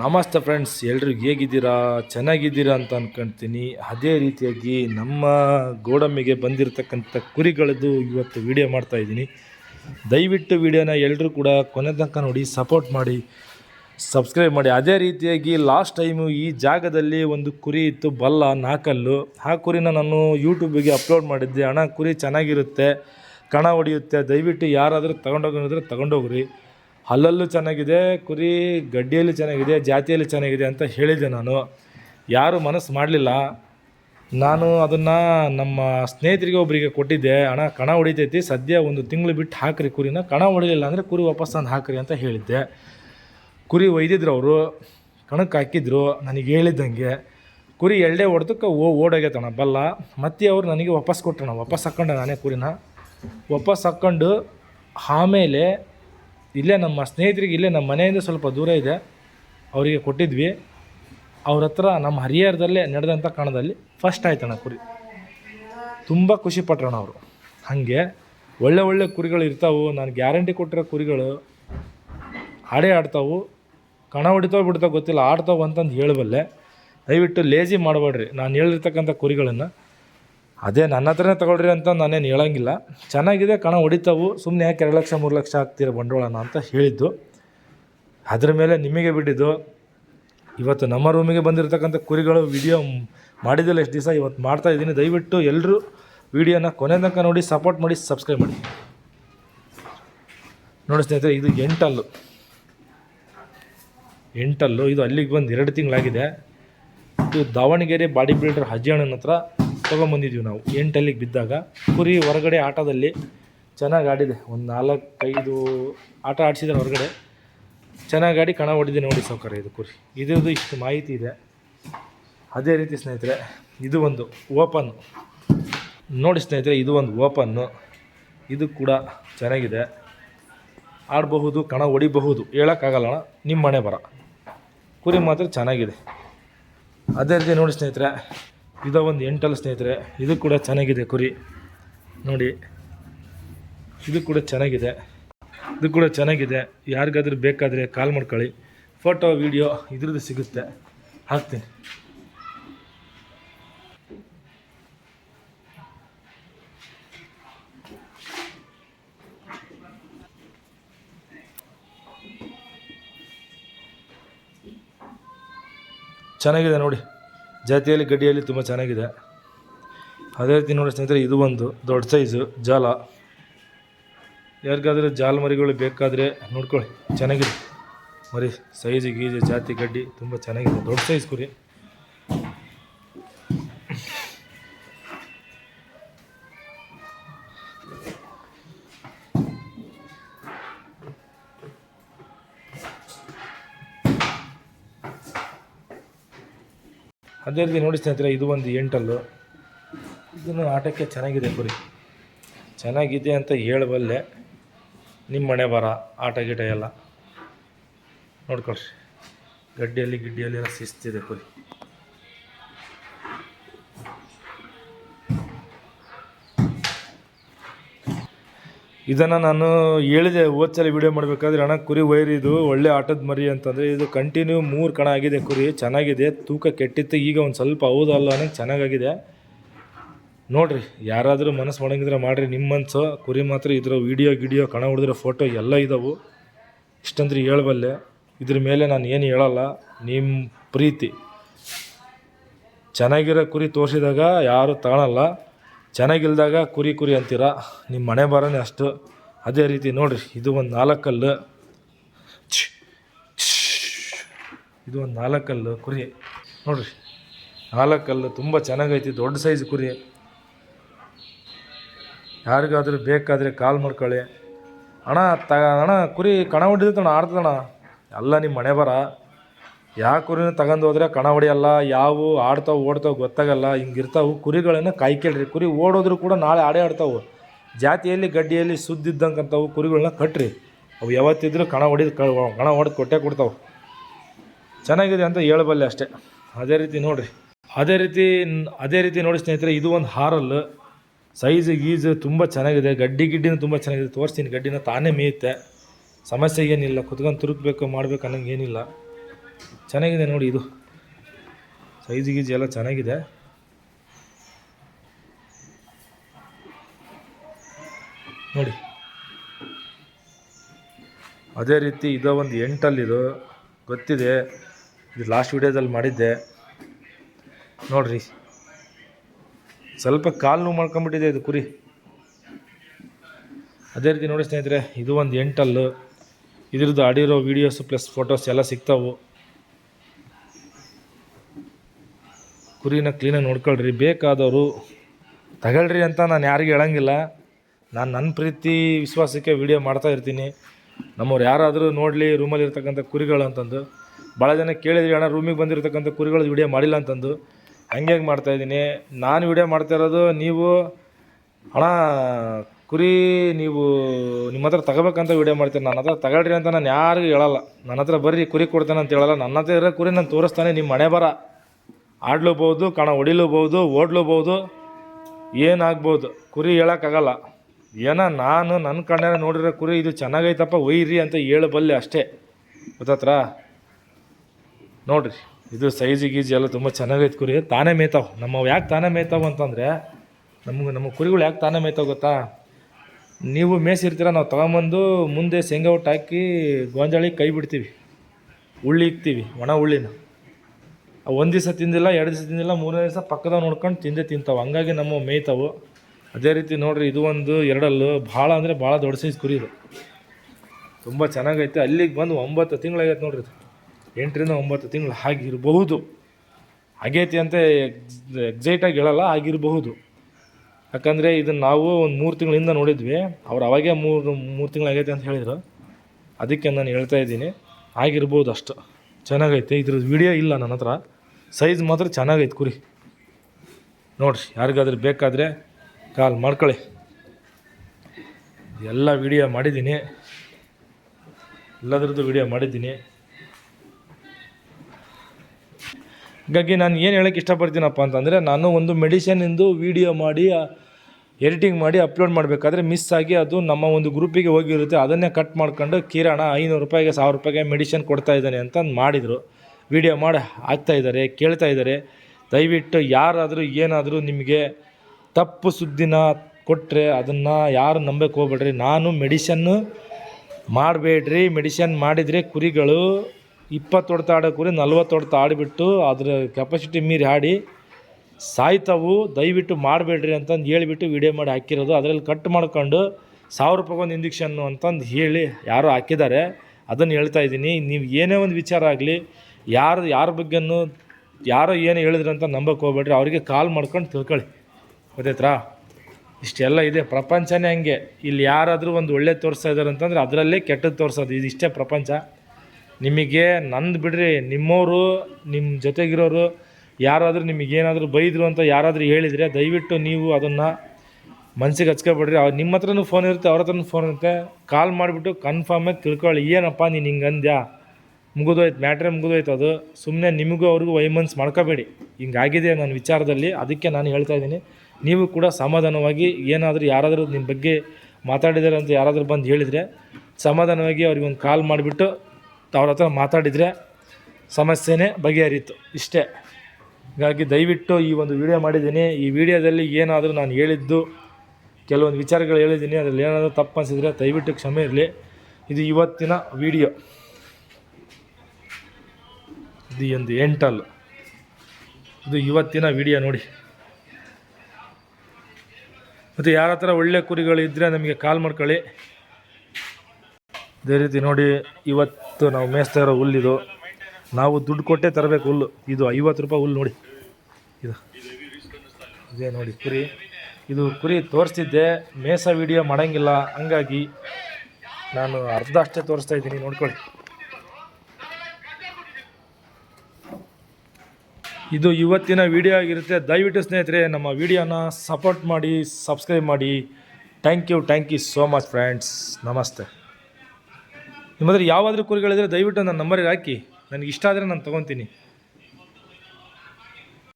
ನಮಸ್ತೆ ಫ್ರೆಂಡ್ಸ್ ಎಲ್ಲರೂ ಹೇಗಿದ್ದೀರಾ? ಚೆನ್ನಾಗಿದ್ದೀರಾ ಅಂತ ಅಂದ್ಕೊಳ್ತೀನಿ ಅದೇ ರೀತಿಯಾಗಿ ನಮ್ಮ ಗೋಡಂಬಿಗೆ ಬಂದಿರತಕ್ಕಂಥ ಕುರಿಗಳದ್ದು ಇವತ್ತು ವಿಡಿಯೋ ಮಾಡ್ತಾ ಇದ್ದೀನಿ. ದಯವಿಟ್ಟು ವಿಡಿಯೋನ ಎಲ್ಲರೂ ಕೂಡ ಕೊನೆ ತನಕ ನೋಡಿ ಸಪೋರ್ಟ್ ಮಾಡಿ ಸಬ್ಸ್ಕ್ರೈಬ್ ಮಾಡಿ. ಅದೇ ರೀತಿಯಾಗಿ ಲಾಸ್ಟ್ ಟೈಮು ಈ ಜಾಗದಲ್ಲಿ ಒಂದು ಕುರಿ ಇತ್ತು, ಬಲ್ಲ, ನಾಕಲ್ಲು. ಆ ಕುರಿನ ನಾನು ಯೂಟ್ಯೂಬಿಗೆ ಅಪ್ಲೋಡ್ ಮಾಡಿದ್ದೆ. ಹಣ ಕುರಿ ಚೆನ್ನಾಗಿರುತ್ತೆ, ಕಣ ಹೊಡೆಯುತ್ತೆ. ದಯವಿಟ್ಟು ಯಾರಾದರೂ ತಗೊಂಡೋಗಿದ್ರೆ ತಗೊಂಡೋಗ್ರಿ. ಹಲ್ಲಲ್ಲೂ ಚೆನ್ನಾಗಿದೆ, ಕುರಿ ಗಡ್ಡಿಯಲ್ಲಿ ಚೆನ್ನಾಗಿದೆ, ಜಾತಿಯಲ್ಲಿ ಚೆನ್ನಾಗಿದೆ ಅಂತ ಹೇಳಿದ್ದೆ ನಾನು. ಯಾರೂ ಮನಸ್ಸು ಮಾಡಲಿಲ್ಲ. ನಾನು ಅದನ್ನು ನಮ್ಮ ಸ್ನೇಹಿತರಿಗೆ ಒಬ್ಬರಿಗೆ ಕೊಟ್ಟಿದ್ದೆ. ಹಣ ಕಣ ಹೊಡಿತೈತಿ, ಸದ್ಯ ಒಂದು ತಿಂಗಳು ಬಿಟ್ಟು ಹಾಕ್ರಿ ಕುರಿನ. ಕಣ ಹೊಡಿಲಿಲ್ಲ ಅಂದರೆ ಕುರಿ ವಾಪಸ್ ತಂದು ಹಾಕ್ರಿ ಅಂತ ಹೇಳಿದ್ದೆ. ಕುರಿ ಒಯ್ದಿದ್ರು ಅವರು ಕಣಕ್ಕೆ ಹಾಕಿದ್ರು, ನನಗೆ ಹೇಳಿದ್ದಂಗೆ. ಕುರಿ ಎಳ್ಳೆ ಹೊಡೆದಕ್ಕೆ ಓ ಓಡೋಗೈತಣ ಬಲ್ಲ. ಮತ್ತೆ ಅವ್ರು ನನಗೆ ವಾಪಸ್ ಕೊಟ್ಟಣ ವಾಪಸ್ ಹಾಕ್ಕೊಂಡೆ ನಾನೇ ಕುರಿನ. ವಾಪಸ್ ಹಾಕ್ಕೊಂಡು ಆಮೇಲೆ ಇಲ್ಲೇ ನಮ್ಮ ಸ್ನೇಹಿತರಿಗೆ, ಇಲ್ಲೇ ನಮ್ಮ ಮನೆಯಿಂದ ಸ್ವಲ್ಪ ದೂರ ಇದೆ. ಅವರಿಗೆ ಕೊಟ್ಟಿದ್ವಿ. ಅವ್ರ ಹತ್ರ ನಮ್ಮ ಹರಿಹರದಲ್ಲೇ ನಡೆದಂಥ ಕಣದಲ್ಲಿ ಫಸ್ಟ್ ಆಯ್ತಣ್ಣ ಕುರಿ. ತುಂಬ ಖುಷಿ ಪಟ್ರಣ ಅವರು. ಹಾಗೆ ಒಳ್ಳೆ ಒಳ್ಳೆ ಕುರಿಗಳು ಇರ್ತಾವೆ. ನಾನು ಗ್ಯಾರಂಟಿ ಕೊಟ್ಟಿರೋ ಕುರಿಗಳು ಆಡೇ ಆಡ್ತಾವು. ಕಣ ಹೊಡಿತಾವೆ ಬಿಡ್ತಾವೆ ಗೊತ್ತಿಲ್ಲ. ಆಡ್ತಾವೆ ಅಂತಂದು ಹೇಳಬಲ್ಲೆ. ದಯವಿಟ್ಟು ಲೇಜಿ ಮಾಡಬೇಡ್ರಿ. ನಾನು ಹೇಳಿರ್ತಕ್ಕಂಥ ಕುರಿಗಳನ್ನು ಅದೇ ನನ್ನ ಹತ್ರನೇ ತಗೊಳ್ರಿ ಅಂತ ನಾನೇನು ಹೇಳೋಂಗಿಲ್ಲ. ಚೆನ್ನಾಗಿದೆ ಕಣ, ಹೊಡಿತಾವು. ಸುಮ್ಮನೆ ಯಾಕೆ ಎರಡು ಲಕ್ಷ, ಮೂರು ಲಕ್ಷ ಹಾಕ್ತೀರ ಬಂಡವಾಳನ ಅಂತ ಹೇಳಿದ್ದು. ಅದ್ರ ಮೇಲೆ ನಿಮಗೆ ಬಿಟ್ಟಿದ್ದು, ಇವತ್ತು ನಮ್ಮ ರೂಮಿಗೆ ಬಂದಿರತಕ್ಕಂಥ ಕುರಿಗಳು ವಿಡಿಯೋ ಮಾಡಿದ್ದಿಲ್ಲ ಎಷ್ಟು ದಿವಸ ಇವತ್ತು ಮಾಡ್ತಾ ಇದ್ದೀನಿ. ದಯವಿಟ್ಟು ಎಲ್ಲರೂ ವಿಡಿಯೋನ ಕೊನೆ ತನಕ ನೋಡಿ ಸಪೋರ್ಟ್ ಮಾಡಿ ಸಬ್ಸ್ಕ್ರೈಬ್ ಮಾಡಿ. ನೋಡಿ ಸ್ನೇಹಿತರೆ, ಇದು ಎಂಟಲ್ಲು. ಎಂಟಲ್ಲು, ಇದು ಅಲ್ಲಿಗೆ ಬಂದು ಎರಡು ತಿಂಗಳಾಗಿದೆ. ಇದು ದಾವಣಗೆರೆ ಬಾಡಿ ಬಿಲ್ಡರ್ ಅಣ್ಣನ ಹತ್ರ ತೊಗೊಂಬಂದಿದ್ವಿ ನಾವು. ಎಂಟಲ್ಲಿ ಬಿದ್ದಾಗ ಕುರಿ ಹೊರಗಡೆ ಆಟದಲ್ಲಿ ಚೆನ್ನಾಗಿ ಆಡಿದೆ ಒಂದು ನಾಲ್ಕೈದು ಆಟ ಆಡಿಸಿದ್ರೆ ಹೊರಗಡೆ. ಚೆನ್ನಾಗಿ ಆಡಿ ಕಣ ಹೊಡಿದೆ ನೋಡಿ ಸೌಕರ್ಯ ಇದು ಕುರಿ. ಇದ್ರದ್ದು ಇಷ್ಟು ಮಾಹಿತಿ ಇದೆ. ಅದೇ ರೀತಿ ಸ್ನೇಹಿತರೆ, ಇದು ಒಂದು ಓಪನ್ ನೋಡಿ ಸ್ನೇಹಿತರೆ, ಇದು ಒಂದು ಓಪನ್ನು. ಇದು ಕೂಡ ಚೆನ್ನಾಗಿದೆ. ಆಡಬಹುದು, ಕಣ ಹೊಡಿಬಹುದು. ಹೇಳೋಕ್ಕಾಗಲ್ಲ ಅಣ್ಣ. ನಿಮ್ಮ ಮನೆ ಬರ. ಕುರಿ ಮಾತ್ರ ಚೆನ್ನಾಗಿದೆ. ಅದೇ ರೀತಿ ನೋಡಿ ಸ್ನೇಹಿತರೆ ಇದು ಒಂದು ಎಂಟಲ್ ಸ್ನೇಹಿತರೆ, ಇದು ಕೂಡ ಚೆನ್ನಾಗಿದೆ ಕುರಿ. ನೋಡಿ, ಇದು ಕೂಡ ಚೆನ್ನಾಗಿದೆ. ಇದು ಕೂಡ ಚೆನ್ನಾಗಿದೆ. ಯಾರಿಗಾದ್ರೂ ಬೇಕಾದರೆ ಕಾಲ್ ಮಾಡ್ಕೊಳ್ಳಿ. ಫೋಟೋ ವೀಡಿಯೋ ಇದ್ರದ್ದು ಸಿಗುತ್ತೆ. ಹಾಕ್ತೀನಿ. ಚೆನ್ನಾಗಿದೆ ನೋಡಿ. ಜಾತಿಯಲ್ಲಿ ಗಡ್ಡಿಯಲ್ಲಿ ತುಂಬ ಚೆನ್ನಾಗಿದೆ. ಅದೇ ರೀತಿ ನೋಡಿ ಸ್ನೇಹಿತರೆ, ಇದು ಒಂದು ದೊಡ್ಡ ಸೈಜು ಜಾಲ. ಯಾರಿಗಾದ್ರೂ ಜಾಲ ಮರಿಗಳು ಬೇಕಾದರೆ ನೋಡ್ಕೊಳ್ಳಿ. ಚೆನ್ನಾಗಿದೆ. ಮರಿ ಸೈಜು ಗೀಜು ಜಾತಿ, ಗಡ್ಡಿ ತುಂಬ ಚೆನ್ನಾಗಿದೆ. ದೊಡ್ಡ ಸೈಜ್ ಕುರಿ. ಅದೇ ರೀತಿ ನೋಡಿ ಸ್ನೇಹಿತರೆ, ಇದು ಒಂದು ಎಂಟಲ್ಲು. ಇದನ್ನು ಆಟಕ್ಕೆ ಚೆನ್ನಾಗಿದೆ ಕುರಿ ಚೆನ್ನಾಗಿದೆ ಅಂತ ಹೇಳಬಲ್ಲೆ ನಿಮ್ಮ ಮನೆ ಬರ ಆಟ ಗೀಟ ಎಲ್ಲ. ನೋಡ್ಕೊಳ್ರಿ. ಗಡ್ಡಿಯಲ್ಲಿ ಗಿಡ್ಡಿಯಲ್ಲಿ ಎಲ್ಲ ಶಿಸ್ತಿದೆ ಕುರಿ ಇದನ್ನು ನಾನು ಹೇಳಿದೆ, ಹೋದ್ಸಲ ವಿಡಿಯೋ ಮಾಡಬೇಕಾದ್ರೆ, ಅಣ್ಣ, ಕುರಿ ವೈರ್ ಇದು ಒಳ್ಳೆ ಆಟದ ಮರಿ ಅಂತಂದರೆ, ಇದು ಕಂಟಿನ್ಯೂ ಮೂರು ಕಣ ಆಗಿದೆ ಕುರಿ, ಚೆನ್ನಾಗಿದೆ, ತೂಕ ಕೆಟ್ಟಿತ್ತು, ಈಗ ಒಂದು ಸ್ವಲ್ಪ ಹೌದಲ್ಲ ಅನ್ನೋಂಗೆ ಚೆನ್ನಾಗಾಗಿದೆ. ನೋಡಿರಿ, ಯಾರಾದರೂ ಮನಸ್ಸು ಮಾಡಂಗಿದ್ರೆ ಮಾಡಿರಿ ನಿಮ್ಮ ಮನಸ್ಸು ಕುರಿ ಮಾತ್ರ ಇದ್ರ ವಿಡಿಯೋ ಗಿಡಿಯೋ, ಕಣ ಹೊಡೆದಿರೋ ಫೋಟೋ ಎಲ್ಲ ಇದ್ದಾವೆ ಇಷ್ಟಂದ್ರೆ ಹೇಳಬಲ್ಲೆ, ಇದ್ರ ಮೇಲೆ ನಾನು ಏನು ಹೇಳಲ್ಲ ನಿಮ್ಮ ಪ್ರೀತಿ. ಚೆನ್ನಾಗಿರೋ ಕುರಿ ತೋರಿಸಿದಾಗ ಯಾರು ತಗೊಳಲ್ಲ ಚೆನ್ನಾಗಿಲ್ದಾಗ ಕುರಿ ಕುರಿ ಅಂತೀರ? ನಿಮ್ಮ ಮನೆ ಬರೋನೇ ಅಷ್ಟು. ಅದೇ ರೀತಿ ನೋಡಿರಿ, ಇದು ಒಂದು ನಾಲ್ಕಲ್ಲು. ಇದು ಒಂದು ನಾಲ್ಕಲ್ಲು ಕುರಿ. ನೋಡಿರಿ ನಾಲ್ಕಲ್ಲು ತುಂಬ ಚೆನ್ನಾಗೈತಿ, ದೊಡ್ಡ ಸೈಜ್ ಕುರಿ. ಯಾರಿಗಾದ್ರೂ ಬೇಕಾದರೆ ಕಾಲ್ ಮಾಡ್ಕೊಳ್ಳಿ. ಅಣ್ಣ, ತ, ಅಣ್ಣ, ಕುರಿ ಕಣ ಹೊಡಿದಣ್ಣ ಆಡ್ತದಣ್ಣ. ಎಲ್ಲ ನಿಮ್ಮ ಮನೆ ಬರ. ಯಾವ ಕುರಿನ ತಗೊಂಡು ಹೋದ್ರೆ ಕಣ ಹೊಡಿಯಲ್ಲ, ಯಾವು ಆಡ್ತಾವೆ ಓಡ್ತಾವೆ ಗೊತ್ತಾಗಲ್ಲ, ಹಿಂಗಿರ್ತಾವೆ. ಕುರಿಗಳನ್ನು ಕಾಯ್ಕೊಳ್ರಿ. ಕುರಿ ಓಡೋದ್ರೂ ಕೂಡ ನಾಳೆ ಆಡೇ ಆಡ್ತಾವೆ. ಜಾತಿಯಲ್ಲಿ, ಗಡ್ಡಿಯಲ್ಲಿ ಸುದ್ದಿದ್ದಂಗೆ ಅಂತಾವು ಕುರಿಗಳನ್ನ ಕಟ್ರಿ. ಅವು ಯಾವತ್ತಿದ್ರೂ ಕಣ ಹೊಡಿದು ಕಣ ಹೊಡೆದು ಕೊಟ್ಟೆ ಕೊಡ್ತಾವೆ. ಚೆನ್ನಾಗಿದೆ ಅಂತ ಹೇಳಬಲ್ಲೆ ಅಷ್ಟೇ. ಅದೇ ರೀತಿ ನೋಡಿರಿ. ಅದೇ ರೀತಿ ಅದೇ ರೀತಿ ನೋಡಿ ಸ್ನೇಹಿತರೆ, ಇದು ಒಂದು ಹಾರಲ್ಲು ಸೈಜ್, ಗೀಜ್ ತುಂಬ ಚೆನ್ನಾಗಿದೆ. ಗಡ್ಡಿ ಗಿಡ್ಡಿನೂ ತುಂಬ ಚೆನ್ನಾಗಿದೆ. ತೋರಿಸ್ತೀನಿ. ಗಡ್ಡಿನ ತಾನೇ ಮೇಯುತ್ತೆ. ಸಮಸ್ಯೆ ಏನಿಲ್ಲ. ಕುತ್ಕೊಂಡು ತುರುಕ್ಬೇಕು ಮಾಡ್ಬೇಕು ಅನ್ನೋಂಗೆ ಏನಿಲ್ಲ. ಚೆನ್ನಾಗಿದೆ ನೋಡಿ ಇದು. ಸೈಜ್ ಗೀಜ್ ಎಲ್ಲ ಚೆನ್ನಾಗಿದೆ. ನೋಡಿ. ಅದೇ ರೀತಿ ಇದು ಒಂದು ಎಂಟಲ್ಲಿದು ಗೊತ್ತಿದೆ. ಇದು ಲಾಸ್ಟ್ ವಿಡಿಯೋದಲ್ಲಿ ಮಾಡಿದ್ದೆ. ನೋಡ್ರಿ. ಸ್ವಲ್ಪ ಕಾಲು ನೋವು ಮಾಡ್ಕೊಂಬಿಟ್ಟಿದೆ ಇದು ಕುರಿ. ಅದೇ ರೀತಿ ನೋಡಿ ಸ್ನೇಹಿತರೆ, ಇದು ಒಂದು ಎಂಟಲ್ಲು. ಇದ್ರದ್ದು ಆಡಿರೋ ವೀಡಿಯೋಸು ಪ್ಲಸ್ ಫೋಟೋಸ್ ಎಲ್ಲ ಸಿಗ್ತಾವು. ಕುರಿನ ಕ್ಲೀನಾಗಿ ನೋಡ್ಕೊಳ್ರಿ. ಬೇಕಾದವರು ತಗೊಳ್ರಿ ಅಂತ ನಾನು ಯಾರಿಗೂ ಹೇಳಂಗಿಲ್ಲ. ನಾನು ನನ್ನ ಪ್ರೀತಿ ವಿಶ್ವಾಸಕ್ಕೆ ವಿಡಿಯೋ ಮಾಡ್ತಾ ಇರ್ತೀನಿ. ನಮ್ಮವ್ರು ಯಾರಾದರೂ ನೋಡಲಿ ರೂಮಲ್ಲಿ ಇರ್ತಕ್ಕಂಥ ಕುರಿಗಳು ಅಂತಂದು. ಭಾಳ ಜನ ಕೇಳಿದ್ರಿ ಅಣ್ಣ ರೂಮಿಗೆ ಬಂದಿರತಕ್ಕಂಥ ಕುರಿಗಳು ವಿಡಿಯೋ ಮಾಡಿಲ್ಲ ಅಂತಂದು. ಹಂಗೆ ಮಾಡ್ತಾಯಿದ್ದೀನಿ ನಾನು ವಿಡಿಯೋ ಮಾಡ್ತಾ ಇರೋದು, ನೀವು, ಅಣ್ಣ, ಕುರಿ ನೀವು ನಿಮ್ಮ ಹತ್ರ ತಗೋಬೇಕಂತ ವಿಡಿಯೋ ಮಾಡ್ತೀನಿ ನನ್ನ ಹತ್ರ ತಗೊಳ್ರಿ ಅಂತ ನಾನು ಯಾರಿಗೂ ಹೇಳಲ್ಲ. ನನ್ನ ಹತ್ರ ಬರ್ರಿ, ಕುರಿ ಕೊಡ್ತಾನೆ ಅಂತ ಹೇಳಲ್ಲ. ನನ್ನ ಹತ್ರ ಇರೋ ಕುರಿ ನಾನು ತೋರಿಸ್ತಾನೆ, ನಿಮ್ಮ ಮನೆ ಬರ. ಆಡ್ಲೂಬೋದು, ಕಣ ಹೊಡಿಲೂಬೋದು, ಓಡ್ಲೂಬೋದು, ಏನಾಗ್ಬೋದು, ಕುರಿ ಹೇಳೋಕ್ಕಾಗಲ್ಲ. ಏನೋ ನಾನು ನನ್ನ ಕಣ್ಣಾರೆ ನೋಡಿರೋ ಕುರಿ ಇದು ಚೆನ್ನಾಗೈತಪ್ಪ, ಒಯ್ಯಿರಿ ಅಂತ ಹೇಳಬಲ್ಲೆ ಅಷ್ಟೇ. ಗೊತ್ತತ್ರ ನೋಡ್ರಿ, ಇದು ಸೈಜ್ ಗೀಜ್ ಎಲ್ಲ ತುಂಬ ಚೆನ್ನಾಗೈತೆ ಕುರಿ, ತಾನೇ ಮೇಯ್ತಾವೆ. ನಮ್ಮ ಯಾಕೆ ತಾನೇ ಮೇಯ್ತಾವೆ ಅಂತಂದರೆ, ನಮ್ಗೆ, ನಮ್ಮ ಕುರಿಗಳು ಯಾಕೆ ತಾನೇ ಮೇಯ್ತಾವೆ ಗೊತ್ತಾ? ನೀವು ಮೇಯ್ಸಿರ್ತೀರ, ನಾವು ತಗೊಂಬಂದು ಮುಂದೆ ಶೇಂಗಾ ಹಾಕಿ ಗೊಂಜಾಳಿಗೆ ಕೈ ಬಿಡ್ತೀವಿ. ಉಳ್ಳಿ ಇಕ್ತೀವಿ, ಒಣ ಉಳ್ಳಿನ ಅವು ಒಂದು ದಿವಸ ತಿಂದಿಲ್ಲ, ಎರಡು ದಿವಸ ತಿಂದಿಲ್ಲ, ಮೂರನೇ ದಿವಸ ಪಕ್ಕದಾಗ ನೋಡ್ಕೊಂಡು ತಿಂದೇ ತಿಂತಾವೆ. ಹಂಗಾಗಿ ನಮ್ಮ ಮೇಯ್ತಾವು. ಅದೇ ರೀತಿ ನೋಡ್ರಿ, ಇದು ಒಂದು ಎರಡಲ್ಲು ಭಾಳ ಅಂದರೆ ಭಾಳ ದೊಡ್ಡ ಸೈಜ್ ಕುರಿ ಇದು. ತುಂಬ ಚೆನ್ನಾಗೈತೆ. ಅಲ್ಲಿಗೆ ಬಂದು ಒಂಬತ್ತು ತಿಂಗಳಾಗೈತೆ ನೋಡ್ರಿ ಎಂಟರಿಂದ ಒಂಬತ್ತು ತಿಂಗಳು ಆಗಿರಬಹುದು. ಆಗೈತಿ ಅಂತ ಎಕ್ಸೈಟಾಗಿ ಹೇಳಲ್ಲ, ಆಗಿರಬಹುದು. ಯಾಕಂದರೆ ಇದನ್ನು ನಾವು ಒಂದು ಮೂರು ತಿಂಗಳಿಂದ ನೋಡಿದ್ವಿ. ಅವ್ರು ಅವಾಗೇ ಮೂರು ಮೂರು ತಿಂಗಳು ಆಗೈತೆ ಅಂತ ಹೇಳಿದ್ರು. ಅದಕ್ಕೆ ನಾನು ಹೇಳ್ತಾ ಇದ್ದೀನಿ. ಆಗಿರ್ಬೋದು ಅಷ್ಟು. ಚೆನ್ನಾಗೈತೆ. ಇದ್ರದ್ದು ವಿಡಿಯೋ ಇಲ್ಲ ನನ್ನ ಹತ್ರ. ಸೈಜ್ ಮಾತ್ರ ಚೆನ್ನಾಗೈತೆ ಕುರಿ. ನೋಡ್ರಿ, ಯಾರಿಗಾದ್ರೂ ಬೇಕಾದರೆ ಕಾಲ್ ಮಾಡ್ಕೊಳ್ಳಿ. ಎಲ್ಲ ವಿಡಿಯೋ ಮಾಡಿದ್ದೀನಿ. ಎಲ್ಲದ್ರದ್ದು ವಿಡಿಯೋ ಮಾಡಿದ್ದೀನಿ. ಹಾಗಾಗಿ ನಾನು ಏನು ಹೇಳೋಕ್ಕೆ ಇಷ್ಟಪಡ್ತೀನಪ್ಪ ಅಂತಂದರೆ, ನಾನು ಒಂದು ಮೆಡಿಷನಿಂದು ವಿಡಿಯೋ ಮಾಡಿ ಎಡಿಟಿಂಗ್ ಮಾಡಿ ಅಪ್ಲೋಡ್ ಮಾಡಬೇಕಾದ್ರೆ ಮಿಸ್ ಆಗಿ ಅದು ನಮ್ಮ ಒಂದು ಗ್ರೂಪಿಗೆ ಹೋಗಿರುತ್ತೆ. ಅದನ್ನೇ ಕಟ್ ಮಾಡ್ಕೊಂಡು ಕಿರಾಣ ಐನೂರು ರೂಪಾಯಿಗೆ, ಸಾವಿರ ರೂಪಾಯಿಗೆ ಮೆಡಿಸಿನ್ ಕೊಡ್ತಾ ಇದ್ದಾನೆ ಅಂತ ಮಾಡಿದರು. ವಿಡಿಯೋ ಮಾಡಿ ಹಾಕ್ತಾ ಇದ್ದಾರೆ, ಕೇಳ್ತಾ ಇದ್ದಾರೆ. ದಯವಿಟ್ಟು ಯಾರಾದರೂ ಏನಾದರೂ ನಿಮಗೆ ತಪ್ಪು ಸುದ್ದಿನ ಕೊಟ್ಟರೆ ಅದನ್ನು ಯಾರು ನಂಬಕ್ಕೆ ಹೋಗ್ಬೇಡ್ರಿ. ನಾನು ಮೆಡಿಷನ್ನು ಮಾಡಬೇಡ್ರಿ. ಮೆಡಿಷನ್ ಮಾಡಿದರೆ ಕುರಿಗಳು ಇಪ್ಪತ್ತು ಹೊಡ್ತ ಆಡೋ ಕುರಿ ನಲ್ವತ್ತು ಹೊಡ್ತ ಆಡಿಬಿಟ್ಟು ಅದರ ಕೆಪಾಸಿಟಿ ಮೀರಿ ಆಡಿ ಸಾಯ್ತಾವು. ದಯವಿಟ್ಟು ಮಾಡಬೇಡ್ರಿ ಅಂತಂದು ಹೇಳಿಬಿಟ್ಟು ವಿಡಿಯೋ ಮಾಡಿ ಹಾಕಿರೋದು. ಅದರಲ್ಲಿ ಕಟ್ ಮಾಡ್ಕೊಂಡು ಸಾವಿರ ರೂಪಾಯಿ ಒಂದು ಇಂಜೆಕ್ಷನ್ನು ಅಂತಂದು ಹೇಳಿ ಯಾರೋ ಹಾಕಿದ್ದಾರೆ. ಅದನ್ನು ಹೇಳ್ತಾ ಇದ್ದೀನಿ. ನೀವು ಏನೇ ಒಂದು ವಿಚಾರ ಆಗಲಿ ಯಾರು, ಯಾರ ಬಗ್ಗೆನೂ ಯಾರೋ ಏನು ಹೇಳಿದ್ರು ಅಂತ ನಂಬಕ್ಕೆ ಹೋಗ್ಬೇಡ್ರಿ. ಅವರಿಗೆ ಕಾಲ್ ಮಾಡ್ಕೊಂಡು ತಿಳ್ಕೊಳ್ಳಿ. ಗೊತ್ತಾಯ್ತಾ? ಇಷ್ಟೆಲ್ಲ ಇದೆ. ಪ್ರಪಂಚನೇ ಹಂಗೆ. ಇಲ್ಲಿ ಯಾರಾದರೂ ಒಂದು ಒಳ್ಳೆ ತೋರಿಸ್ತಾ ಇದ್ದಾರೆ ಅಂತಂದರೆ ಅದರಲ್ಲೇ ಕೆಟ್ಟದ್ದು ತೋರಿಸೋದು. ಇದು ಇಷ್ಟೇ ಪ್ರಪಂಚ. ನಿಮಗೆ ನಂದು ಬಿಡ್ರಿ. ನಿಮ್ಮವರು ನಿಮ್ಮ ಜೊತೆಗಿರೋರು, ಯಾರಾದರೂ ನಿಮಗೇನಾದರೂ ಬೈದರು ಅಂತ ಯಾರಾದರೂ ಹೇಳಿದರೆ ದಯವಿಟ್ಟು ನೀವು ಅದನ್ನು ಮನ್ಸಿಗೆ ಹಚ್ಕೊಬೇಡ್ರಿ. ಅವ್ರು ನಿಮ್ಮ ಹತ್ರನೂ ಫೋನ್ ಇರುತ್ತೆ ಅವ್ರ ಹತ್ರನೂ ಫೋನ್ ಇರುತ್ತೆ. ಕಾಲ್ ಮಾಡಿಬಿಟ್ಟು ಕನ್ಫರ್ಮಾಗಿ ತಿಳ್ಕೊಳ್ಳಿ. ಏನಪ್ಪ ನೀನು ಹಿಂಗೆ ಅಂದ್ಯಾ? ಮುಗಿದೋಯ್ತು, ಮ್ಯಾಟ್ರೇ ಮುಗಿದೋಯ್ತು. ಅದು ಸುಮ್ಮನೆ ನಿಮಗೂ ಅವ್ರಿಗೂ ವೈಮನ್ಸ್ ಮಾಡ್ಕೋಬೇಡಿ. ಹಿಂಗಾಗಿದೆ ನನ್ನ ವಿಚಾರದಲ್ಲಿ. ಅದಕ್ಕೆ ನಾನು ಹೇಳ್ತಾ ಇದ್ದೀನಿ. ನೀವು ಕೂಡ ಸಮಾಧಾನವಾಗಿ ಏನಾದರೂ ಯಾರಾದರೂ ನಿಮ್ಮ ಬಗ್ಗೆ ಮಾತಾಡಿದ್ದಾರೆ ಅಂತ ಯಾರಾದರೂ ಬಂದು ಹೇಳಿದರೆ, ಸಮಾಧಾನವಾಗಿ ಅವ್ರಿಗೆ ಒಂದು ಕಾಲ್ ಮಾಡಿಬಿಟ್ಟು ಅವ್ರ ಹತ್ರ ಮಾತಾಡಿದರೆ ಸಮಸ್ಯೆನೇ ಬಗೆಹರಿತು. ಇಷ್ಟೇ. ಹೀಗಾಗಿ ದಯವಿಟ್ಟು ಈ ಒಂದು ವಿಡಿಯೋ ಮಾಡಿದ್ದೀನಿ. ಈ ವಿಡಿಯೋದಲ್ಲಿ ಏನಾದರೂ ನಾನು ಹೇಳಿದ್ದು, ಕೆಲವೊಂದು ವಿಚಾರಗಳು ಹೇಳಿದ್ದೀನಿ, ಅದರಲ್ಲಿ ಏನಾದರೂ ತಪ್ಪು ಅನಿಸಿದರೆ ದಯವಿಟ್ಟು ಕ್ಷಮೆ ಇರಲಿ. ಇದು ಇವತ್ತಿನ ವಿಡಿಯೋ. ಇದು ಒಂದು ಎಂಟಲ್. ಇದು ಇವತ್ತಿನ ವಿಡಿಯೋ ನೋಡಿ. ಮತ್ತು ಯಾರ ಹತ್ರ ಒಳ್ಳೆ ಕುರಿಗಳು ಇದ್ದರೆ ನಮಗೆ ಕಾಲ್ ಮಾಡ್ಕೊಳ್ಳಿ. ಅದೇ ರೀತಿ ನೋಡಿ, ಇವತ್ತು ನಾವು ಮೇಯಿಸ್ತಾ ಇರೋ ಹುಲ್ಲಿದು, ನಾವು ದುಡ್ಡು ಕೊಟ್ಟೇ ತರಬೇಕು ಹುಲ್ಲು. ಇದು ಐವತ್ತು ರೂಪಾಯಿ ಹುಲ್ಲು ನೋಡಿ. ಇದು. ಇದೇ ನೋಡಿ ಕುರಿ. ಇದು ಕುರಿ ತೋರಿಸ್ತಿದ್ದೆ, ಮೇಸ ವಿಡಿಯೋ ಮಾಡೋಂಗಿಲ್ಲ. ಹಂಗಾಗಿ ನಾನು ಅರ್ಧ ಅಷ್ಟೇ ತೋರಿಸ್ತಾ ಇದ್ದೀನಿ, ನೋಡ್ಕೊಳ್ಳಿ. ಇದು ಇವತ್ತಿನ ವಿಡಿಯೋ ಆಗಿರುತ್ತೆ. ದಯವಿಟ್ಟು ಸ್ನೇಹಿತರೆ, ನಮ್ಮ ವಿಡಿಯೋನ ಸಪೋರ್ಟ್ ಮಾಡಿ ಸಬ್ಸ್ಕ್ರೈಬ್ ಮಾಡಿ. Thank you thank you so much friends ನಮಸ್ತೆ. ನಿಮ್ಮ ಹತ್ರ ಯಾವಾದರೂ ಕುರಿಗಳಿದ್ರೆ ದಯವಿಟ್ಟು ನನ್ನ ನಂಬರಿಗೆ ಹಾಕಿ. ನನಗೆ ಇಷ್ಟ ಆದರೆ ನಾನು ತೊಗೊತೀನಿ.